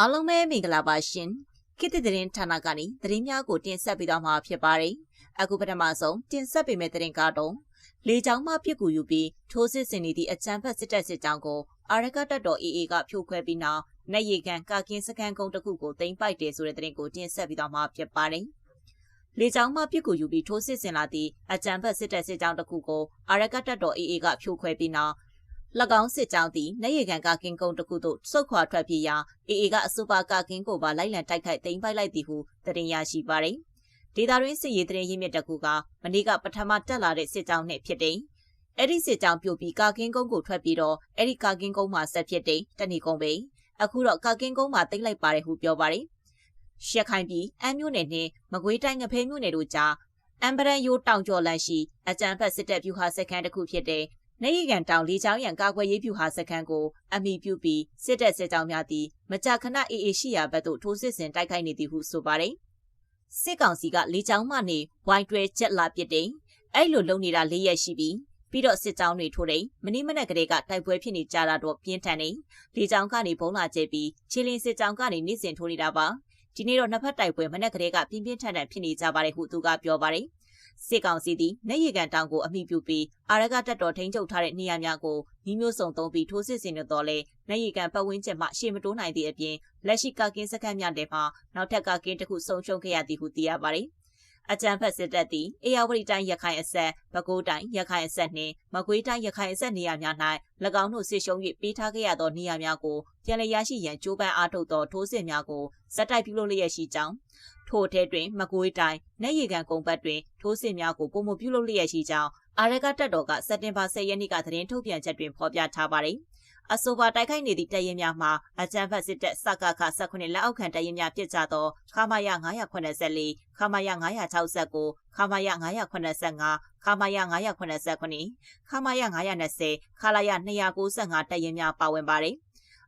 အားလုံးပဲမင်္ဂလာပါရှင်ခေတ်သစ်သတင်းဌာနကနေသတင်းများကိုတင်ဆက်ပေးသွားမှာဖြစ်ပါတယ်အခုပထမဆုံးတင်ဆက်ပေးမယ့်သတင်းကတော့လေကြောင်းမှပြစ်ကူယူပြီးထိုးစစ်ဆင်နေသည့်အကြမ်းဖက်စစ်တပ်စစ်ကြောင်းကိုအာရကတပ်တော် AA ကဖြိုခွဲပြီးနောက်နေရီကန်ကာကင်းစခန်းကုန်းတစ်ခုကိုတင်ပိုက်တယ်ဆိုတဲ့သတင်းကိုတင်ဆက်ပေးသွားမှာဖြစ်ပါတယ်လေကြောင်းမှပြစ်ကူယူပြီးထိုးစစ်ဆင်လာသည့်အကြမ်းဖက်စစ်တပ်စစ်ကြောင်းတစ်ခုကိုအာရကတပ်တော် AA ကဖြိုခွဲပြီးနောက်၎ င်းစစ်ကြောင်းသည်နေရီကန်ကာကင်းကုန်းတစ်ခုသို့စုတ်ခွာထွက်ပြေးရာ AA ကအဆိုပါကာကင်းကိုပါလိုက်လံတိုက်ခိုက်သိမ်းပိုက်လိုက်သည်ဟုသတင်းရရှိပါသည်ဒေတာရင်းစစ်ရေးတရင်ရင်းမြစ်တစ်ခုကမနေ့ကပထမတက်လာတဲ့စစ်ကြောင်းနဲ့ဖြစ်တယ်။အဲ့ဒီစစ်ကြောင်းပြိုပြီးကာကင်းကုန်းကိုထွက်ပြီးတော့အဲ့ဒီကာကင်းကုန်းမှာဆက်ဖြစ်တဲ့တဏီကုန်းပဲ။အခုတော့ကာကင်းကုန်းမှာတိတ်လိုက်ပါတယ်ဟုပြောပါတယ်။ရှက်ခိုင်ပြီးအမ်းမြို့နယ်နဲ့မကွေးတိုင်းငဖဲမြို့နယ်တို့ကြားအမ်ဘရန်ယိုတောင်ကျော်လန်ရှိအကြံဖက်စစ်တပ်ပြူဟာစခန်းတစ်ခုဖြစ်တဲ့ နေရီကန်တောင်လေးချောင်းရံကာကွယ်ရေးပြူဟာစခန်းကိုအမိပြုပြီးစစ်တပ်စစ်ကြောင်းများသည်မကြာခဏအေးအေးရှိရာဘက်သို့ထိုးစစ်ဆင်တိုက်ခိုက်နေသည်ဟုဆိုပါတယ်။စစ်ကောင်စီကလေးချောင်းမှနေဝိုင်းတွဲချက်လာပစ်တယ်။အဲ့လိုလုံနေတာ၄ရက်ရှိပြီ။ပြီးတော့စစ်ကြောင်းတွေထိုးတယ်။မနေ့မနေ့ကလေးကတိုက်ပွဲဖြစ်နေကြတာတော့ပြင်းထန်နေ။လေးချောင်းကနေဘုံလာကျဲပြီးချီလင်းစစ်ကြောင်းကနေနေ့စဉ်ထိုးနေတာပါ။ဒီနေ့တော့နှစ်ဖက်တိုက်ပွဲမနေ့ကလေးကပြင်းပြင်းထန်ထန်ဖြစ်နေကြပါတယ်ဟုသူကပြောပါတယ်။ စစ်ကောင်စီသည်နေရီကန်တောင်ကိုအမိပြုပြီးအာရကတပ်တော်ထိန်းချုပ်ထားတဲ့နေရာများကိုညီမျိုးစုံသုံးပြီးထိုးစစ်ဆင်နေတော့လေနေရီကန်ပတ်ဝန်းကျင်မှရှေ့မတိုးနိုင်သည့်အပြင်လက်ရှိကာကင်းစခန်းများတဲ့မှာနောက်ထပ်ကာကင်းတစ်ခုဆုံးရှုံးခဲ့ရသည်ဟုသိရပါတယ် အကြံဖက်စစ်တပ်သည်အေယာဝတီတိုင်းရခိုင်အဆက်၊ပဲခူးတိုင်းရခိုင်အဆက်နှင့်မကွေးတိုင်းရခိုင်အဆက်နေရာများ၌၎င်းတို့စစ်ရှုံး၍ပေးထားခဲ့ရသောနေရာများကိုပြန်လည်ရရှိရန်ကြိုးပမ်းအားထုတ်သောထိုးစစ်များကိုစက်တိုက်ပြုလုပ်လျက်ရှိကြောင်းထို့ထဲတွင်မကွေးတိုင်းနေရီကန်ကုန်းဘက်တွင်ထိုးစစ်များကိုပုံမပြုလုပ်လျက်ရှိကြောင်းအာရကတပ်တော်ကစက်တင်ဘာ10ရက်နေ့ကသတင်းထုတ်ပြန်ချက်တွင်ဖော်ပြထားပါသည် အဆိုပါတိုက်ခိုက်နေသည့်တရင်များမှာအကြမ်းဖက်စစ်တပ်စကခ19လက်အောက်ခံတရင်များပြစ်ကြသောခမာယ984ခမာယ969ခမာယ985ခမာယ989ခမာယ920ခလာယ295တရင်များပါဝင်ပါတယ်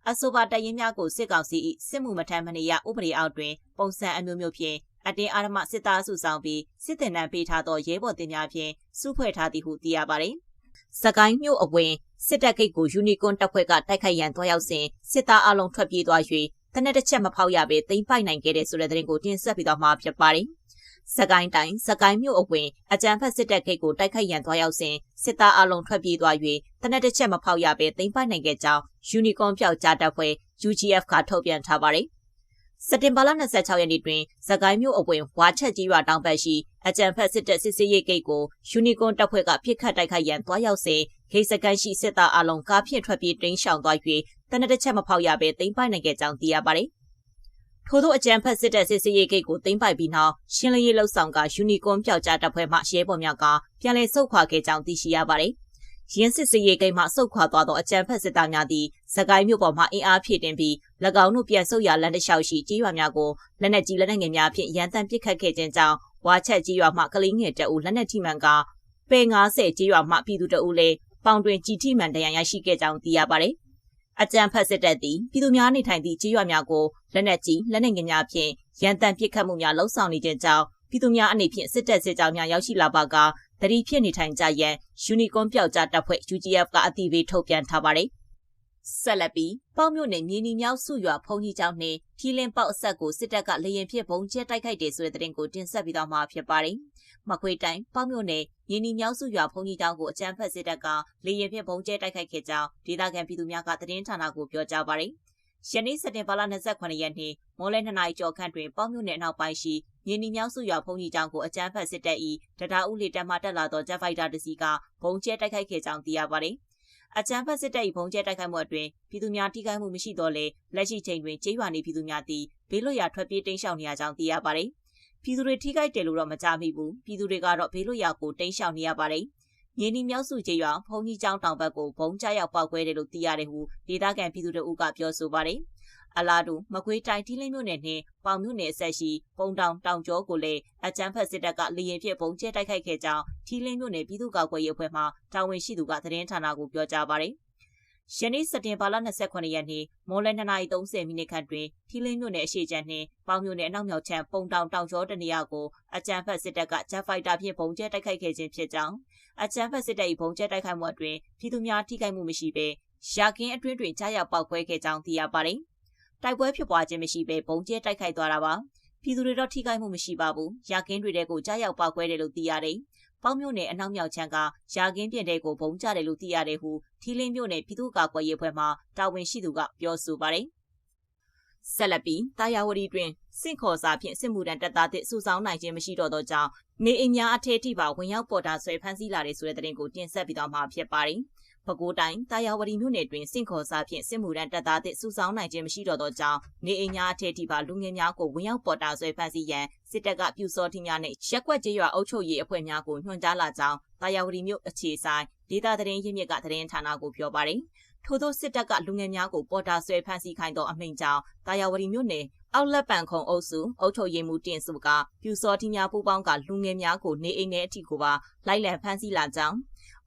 အဆိုပါတရင်များကိုစစ်ကောင်စီ၏စစ်မှုမထမ်းမနေရဥပဒေအောက်တွင်ပုံစံအမျိုးမျိုးဖြင့်အတင်းအာရမစစ်သားစုဆောင်ပြီးစစ်တင်တန်းပေးထားသောရဲဘော်တင်များဖြင့်စုဖွဲ့ထားသည်ဟုသိရပါသည်။ စကိုင်းမြို့အဝင်စစ်တပ်ဂိတ်ကိုယူနီကွန်တပ်ဖွဲ့ကတိုက်ခိုက်ရန်တွားရောက်စဉ်စစ်သားအလုံးထွက်ပြေးသွား၍တနက်တစ်ချက်မဖောက်ရဘဲတိမ့်ပိုက်နိုင်ခဲ့တဲ့ဆိုတဲ့သတင်းကိုတင်ဆက်ပြီးတော့မှာဖြစ်ပါတယ်။စကိုင်းတိုင်းစကိုင်းမြို့အဝင်အကြံဖက်စစ်တပ်ဂိတ်ကိုတိုက်ခိုက်ရန်သွားရောက်စဉ်စစ်သားအလုံးထွက်ပြေးသွား၍တနက်တစ်ချက်မဖောက်ရဘဲသိမ်းပိုက်နိုင်ခဲ့ကြောင်းယူနီကွန်ပြောက်ကြားတပ်ဖွဲ့ UGF ကထုတ်ပြန်ထားပါတယ်။ စက်တင်ဘာလ26ရက်နေ့တွင်စကိုင်းမြို့အဝင်ဝါချက်ကြီးရွာတောင်ဘက်ရှိအကြံဖက်စစ်တပ်စစ်စေးရေးဂိတ်ကိုယူနီကွန်တပ်ဖွဲ့ကပြစ်ခတ်တိုက်ခိုက်ရန်သွားရောက်စဉ်ဂိတ်စကန်ရှိစစ်သားအလုံးကားဖြင့်ထွက်ပြေးတိမ်းရှောင်သွား၍တနက်တစ်ချက်မဖောက်ရဘဲသိမ်းပိုက်နိုင်ခဲ့ကြောင်းသိရပါတယ်။ထို့သောအကြံဖက်စစ်တပ်စစ်စေးရေးဂိတ်ကိုသိမ်းပိုက်ပြီးနောက်ရှင်းလင်းရေးလှုပ်ဆောင်ကယူနီကွန်ပျောက်ကြားတပ်ဖွဲ့မှရဲဘော်များကပြန်လည်ဆုတ်ခွာခဲ့ကြောင်းသိရှိရပါတယ်။ ရင်းစစ်စေးရေးဂိတ်မှဆုတ်ခွာသွားသောအကြံဖက်စစ်သားများသည်စကိုင်းမြို့ပေါ်မှအင်အားဖြည့်တင်ပြီး၎င်းတို့ပြန်ဆုတ်ရလမ်းတစ်လျှောက်ရှိကြီးရွာများကိုလက်နက်ကြီးလက်နက်ငယ်များဖြင့်ရန်တမ်းပစ်ခတ်ခဲ့ခြင်းကြောင့်ဝါချက်ကြီးရွာမှကလေးငယ်တအုပ်လက်နက်ထိမှန်ကပေ90ကြီးရွာမှပြည်သူတအုပ်လည်းပေါင်တွင်ကြည်ထိမှန်တရားရရှိခဲ့ကြောင်းသိရပါတယ်။အကြံဖက်စစ်တပ်သည်ပြည်သူများနေထိုင်သည့်ကြေးရွာများကိုလက်နက်ကြီးလက်နက်ငယ်များဖြင့်ရန်တမ်းပစ်ခတ်မှုများလှုံ့ဆော်နေခြင်းကြောင့် ပြည်သူများအနေဖြင့်စစ်တပ်စစ်ကြောင်းများရောက်ရှိလာပါကတတိဖြစ်နေထိုင်ကြရန်ယူနီကွန်ပျောက်ကြားတပ်ဖွဲ့ UGF ကအတိပေးထုတ်ပြန်ထားပါတယ်ဆက်လက်ပြီးပေါ့မြို့နယ်မြေနီမြောက်စုရွာဖုန်ကြီးကျောင်းနှင့်ထီလင်းပေါက်အဆက်ကိုစစ်တပ်ကလေရင်ဖြစ်ဘုံကျဲတိုက်ခိုက်တယ်ဆိုတဲ့သတင်းကိုတင်ဆက်ပြီးတော့မှာဖြစ်ပါတယ်။မခွေတိုင်းပေါ့မြို့နယ်မြေနီမြောက်စုရွာဖုန်ကြီးကျောင်းကိုအကြမ်းဖက်စစ်တပ်ကလေရင်ဖြစ်ဘုံကျဲတိုက်ခိုက်ခဲ့ကြောင်းဒေသခံပြည်သူများကသတင်းဌာနကိုပြောကြားပါတယ်။ ယနေ့စက်တင်ဘာလ28ရက်နေ့မိုးလဲ2နာရီကျော်ခန့်တွင်ပေါ့မြို့နယ်အနောက်ပိုင်းရှိမြေနီမြောက်စုရွာဖုန်ကြီးကျောင်းကိုအကြမ်းဖက်စစ်တပ်၏တတားဦးလေတပ်မှတက်လာသောဂျက်ဖိုက်တာတစ်စီးကဘုံကျဲတိုက်ခိုက်ခဲ့ကြောင်းသိရပါတယ်။အကြမ်းဖက်စစ်တပ်၏ဘုံကျဲတိုက်ခိုက်မှုအတွင်းပြည်သူများထိခိုက်မှုမရှိတော့လေလက်ရှိချိန်တွင်ကျေးရွာနေပြည်သူများသည်ဘေးလွတ်ရာထွက်ပြေးတိမ်းရှောင်နေရကြောင်းသိရပါတယ်။ပြည်သူတွေထိခိုက်တယ်လို့တော့မကြားမိဘူး။ပြည်သူတွေကတော့ဘေးလွတ်ရာကိုတိမ်းရှောင်နေရပါတယ်။ မြေနီမြောက်စုကျေးရွာဘုံကြီးကျောင်းတောင်ဘက်ကိုဘုံကျရောက်ပောက်ကွဲတယ်လို့သိရတယ်ဟုဒေသခံပြည်သူတို့ကပြောဆိုပါတယ်။အလားတူမကွေးတိုင်းထီးလင်းမြို့နယ်နှင့်ပေါင်မြို့နယ်အဆက်ရှိပုံတောင်တောင်ကျောကိုလည်းအကြမ်းဖက်စစ်တပ်ကလေရင်ဖြင့်ပုံကျဲတိုက်ခိုက်ခဲ့ကြောင်းထီးလင်းမြို့နယ်ပြည်သူ့ကာကွယ်ရေးအဖွဲ့မှတာဝန်ရှိသူကသတင်းဌာနကိုပြောကြားပါတယ်။ ယနေ့စက်တင်ဘာလ28ရက်နေ့မော်လ2:30မိနစ်ခန့်တွင်ထီလင်းမြို့နယ်အရှိချမ်းနှင့်ပေါင်မြို့နယ်အနောက်မြောက်ချမ်းပုံတောင်တောင်ကျောတနေရာကိုအကြမ်းဖက်စစ်တပ်ကဂျက်ဖိုက်တာဖြင့်ပုံကျဲတိုက်ခိုက်ခဲ့ခြင်းဖြစ်ကြောင်းအကြမ်းဖက်စစ်တပ်၏ပုံကျဲတိုက်ခိုက်မှုအတွင်းပြည်သူများထိခိုက်မှုမရှိဘဲရာကင်းအတွင်းတွင်ကြားရောက်ပောက်ကွဲခဲ့ကြောင်းသိရပါတယ်။တိုက်ပွဲဖြစ်ပွားခြင်းမရှိဘဲဘုံကျဲတိုက်ခိုက်သွားတာပါပြည်သူတွေတော့ထိခိုက်မှုမရှိပါဘူး။ရာကင်းတွေတဲကိုကြားရောက်ပောက်ကွဲတယ်လို့သိရတယ်။ ပေါင်းမြို့နယ်အနောက်မြောက်ချမ်းကရာကင်းပြင်တဲကိုဘုံကျတယ်လို့သိရတယ်ဟုထီလင်းမြို့နယ်ပြည်သူ့ကာကွယ်ရေးဖွဲ့မှတာဝန်ရှိသူကပြောဆိုပါတယ်။ဆက်လက်ပြီးတာယာဝတီတွင်စင့်ခေါ်စာဖြင့်စစ်မှုထမ်းတပ်သားသစ်စုဆောင်းနိုင်ခြင်းမရှိတော့သောကြောင့်နေအိမ်များအထက်ထိပါဝင်ရောက်ပေါ်တာဆွဲဖမ်းဆီးလာတဲ့ဆိုတဲ့သတင်းကိုတင်ဆက်ပြီးတော့မှာဖြစ်ပါတယ်။ ပဲခူးတိုင်းတာယာဝတီမြို့နယ်တွင်စင့်ခေါ်စားဖြင့်စစ်မှုထမ်းတပ်သားသစ်စုဆောင်းနိုင်ခြင်းမရှိတော့သောကြောင့်နေအိမ်များအထက်ထိပါလူငယ်များကိုဝင်ရောက်ပေါ်တာဆွဲဖမ်းဆီးရန်စစ်တပ်ကပြူစောထင်းများနှင့်ရက်ွက်ကြေးရွာအုပ်ချုပ်ရေးအဖွဲ့များကိုညွှန်ကြားလာကြောင်းတာယာဝတီမြို့အခြေဆိုင်ဒေသသတင်းရင်းမြစ်ကသတင်းဌာနကိုပြောပါတယ်။ထို့သောစစ်တပ်ကလူငယ်များကိုပေါ်တာဆွဲဖမ်းဆီးခိုင်းသောအမိန့်ကြောင့်တာယာဝတီမြို့နယ်အောက်လက်ပံခုံအုပ်စုအုပ်ချုပ်ရေးမှူးတင်စုကပြူစောထင်းများပူးပေါင်းကလူငယ်များကိုနေအိမ်ထဲအထိကိုပါလိုက်လံဖမ်းဆီးလာကြောင်း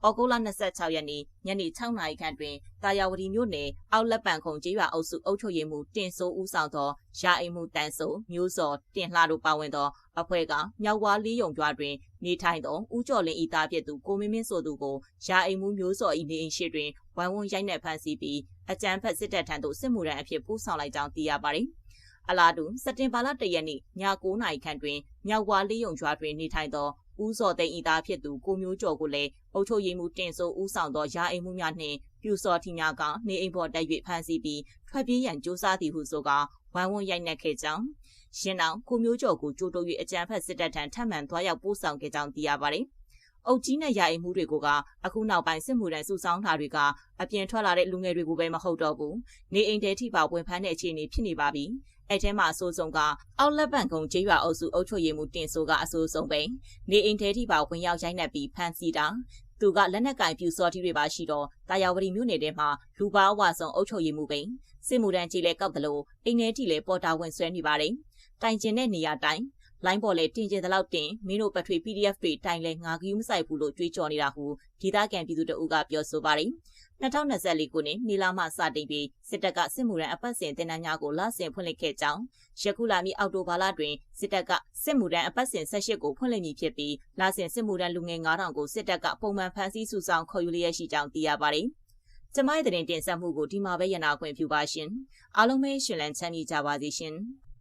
ဩဂုတ်လ26ရက်နေ့ညနေ6နာရီခန့်တွင်တာယာဝတီမြို့နယ်အောက်လက်ပံခုံကျေးရွာအုပ်စုအုပ်ချုပ်ရေးမှူးတင်စိုးဦးဆောင်သောရာအိမ်မှုတန်ဆိုမျိုးစော်တင်လှတို့ပါဝင်သောအဖွဲ့ကမြောက်ဝါလေးယုံကျွာတွင်နေထိုင်သောဦးကျော်လင်းဤသားဖြစ်သူကိုမင်းမင်းဆိုသူကိုရာအိမ်မှုမျိုးစော်ဤနေအိမ်ရှိတွင်ဝိုင်းဝန်းရိုက်နှက်ဖမ်းဆီးပြီးအကြမ်းဖက်စစ်တပ်ထံသို့စစ်မှုထမ်းအဖြစ်ပို့ဆောင်လိုက်ကြောင်းသိရပါသည်အလားတူစက်တင်ဘာလ၁ရက်နေ့ည9:00နာရီခန့်တွင်မြောက်ဝါလေးယုံကျွာတွင်နေထိုင်သော ဦးစော်သိန်းဤသားဖြစ်သူကိုမျိုးကျော်ကိုလည်းအုပ်ချုပ်ရေးမှူးတင်စိုးဦးဆောင်သောရာအိမ်မှုများနှင့်ပြူစော်ထီများကနေအိမ်ပေါ်တက်၍ဖမ်းဆီးပြီးထွက်ပြေးရန်ကြိုးစားသည်ဟုဆိုကာဝိုင်းဝန်းရိုက်နှက်ခဲ့ကြောင်းရှင်အောင်ကိုမျိုးကျော်ကိုကြိုးတိုး၍အကြမ်းဖက်စစ်တပ်ထံထပ်မံသွားရောက်ပို့ဆောင်ခဲ့ကြောင်းသိရပါတယ်။အုပ်ကြီးနဲ့ရာအိမ်မှုတွေကိုကအခုနောက်ပိုင်းစစ်မှုထမ်းစုဆောင်းတာတွေကအပြင်ထွက်လာတဲ့လူငယ်တွေကိုပဲမဟုတ်တော့ဘူး။နေအိမ်တဲထိပါဝင်ဖမ်းတဲ့အခြေအနေဖြစ်နေပါပြီ။အဲ့ထဲမှာအဆိုးဆုံးကအောက်လက်ပံကုံကျေးရွာအုပ်စုအုပ်ချုပ်ရေးမှူးတင်ဆိုကအဆိုးဆုံးပဲနေအိမ်ထဲထိပါဝင်ရောက်ရိုက်နှက်ပြီးဖမ်းဆီးတာသူကလက်နက်ကင်ပြူစောတိတွေပါရှိတော့တာယာဝတီမြို့နယ်ထဲမှာလူပါအဝဆုံးအုပ်ချုပ်ရေးမှုပင်စစ်မှုတန်းကြီးလဲကောက်တယ်လို့အိမ်ထဲထိလဲပေါ်တာဝင်ဆွဲနေပါတယ်တိုင်ကျင်တဲ့နေရာတိုင်း လိုင်းပေါ်လဲတင်ကျတဲ့လောက်တင်မင်းတို့ပထွေ PDF တွေတိုင်လဲငါကယူးမဆိုင်ဘူးလို့ကြွေးကြော်နေတာဟုဒေသခံပြည်သူတို့ကပြောဆိုပါတယ်2024ခုနှစ်မေလမှစတင်ပြီးစစ်တပ်ကစစ်မှုရန်အပတ်စဉ်တင်နန်းများကိုလဆင်ဖွင့်လှစ်ခဲ့ကြောင်းယခုလာမည့်အောက်တိုဘာလတွင်စစ်တပ်ကစစ်မှုရန်အပတ်စဉ်18ကိုဖွင့်လှစ်မည်ဖြစ်ပြီးလဆင်စစ်မှုရန်လူငယ်9000ကိုစစ်တပ်ကပုံမှန်ဖမ်းဆီးစုဆောင်ခေါ်ယူလျက်ရှိကြောင်းသိရပါတယ်။ကျမရဲ့တင်တင်ဆက်မှုကိုဒီမှာပဲရနာခွင့်ပြုပါရှင်။အားလုံးပဲရှင်လန်းချမ်းမြေ့ကြပါစေရှင်။